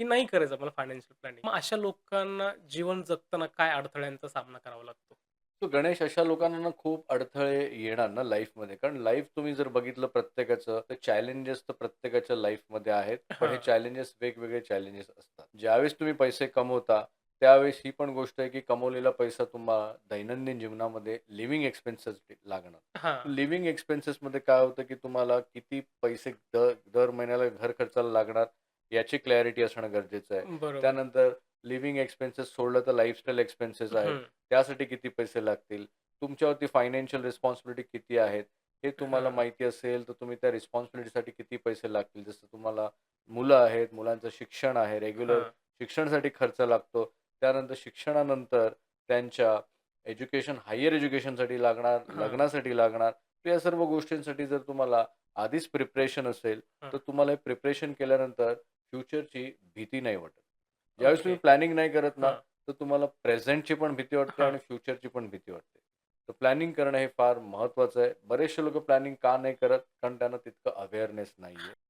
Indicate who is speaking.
Speaker 1: की नाही करायचं मला फायनान्शियल प्लॅनिंग. मग अशा लोकांना जीवन जगताना काय अडथळ्यांचा सामना करावा लागतो?
Speaker 2: तो गणेश अशा लोकांना ना खूप अडथळे येणार ना लाईफमध्ये. कारण लाईफ तुम्ही जर बघितलं प्रत्येकाचं, तर चॅलेंजेस तर प्रत्येकाच्या लाईफमध्ये आहेत. पण हे
Speaker 1: हां.
Speaker 2: चॅलेंजेस वेगवेगळे चॅलेंजेस असतात. ज्यावेळेस तुम्ही पैसे कमवता, त्यावेळेस ही पण गोष्ट आहे, की कमवलेला पैसा तुम्हाला दैनंदिन जीवनामध्ये लिव्हिंग एक्सपेन्सेससाठी लागणार.
Speaker 1: हां.
Speaker 2: लिव्हिंग एक्सपेन्सेसमध्ये काय होतं, की तुम्हाला किती पैसे दर दर महिन्याला घर खर्चाला लागणार, याची क्लॅरिटी असणं गरजेचं आहे.
Speaker 1: बरोबर.
Speaker 2: त्यानंतर लिव्हिंग एक्सपेन्सेस सोडलं तर लाईफस्टाईल एक्सपेन्सेस आहेत. त्यासाठी किती पैसे लागतील? तुमच्यावरती फायनान्शियल रिस्पॉन्सिबिलिटी किती आहेत? हे तुम्हाला
Speaker 1: हां.
Speaker 2: माहिती असेल, तर तुम्ही त्या रिस्पॉन्सिबिलिटीसाठी किती पैसे लागतील? जसं तुम्हाला मुलं आहेत, मुलांचं शिक्षण आहे, रेग्युलर
Speaker 1: हां.
Speaker 2: शिक्षणासाठी खर्च लागतो. त्यानंतर शिक्षणानंतर त्यांच्या एज्युकेशन हायर एज्युकेशनसाठी लागणार,
Speaker 1: हां.
Speaker 2: लग्नासाठी लागणार. तर या सर्व गोष्टींसाठी जर तुम्हाला आधीच प्रिपरेशन असेल,
Speaker 1: हां.
Speaker 2: तर तुम्हाला हे प्रिपरेशन केल्यानंतर फ्युचरची भीती नाही वाटत. ज्यावेळेस तुम्ही. प्लॅनिंग नाही करत ना. तर तुम्हाला प्रेझेंटची पण भीती वाटते. आणि फ्युचरची पण भीती वाटते. तर प्लॅनिंग करणं हे फार महत्त्वाचं आहे. बरेचसे लोकं प्लॅनिंग का नाही करत? कारण त्यांना तितकं अवेअरनेस नाहीये.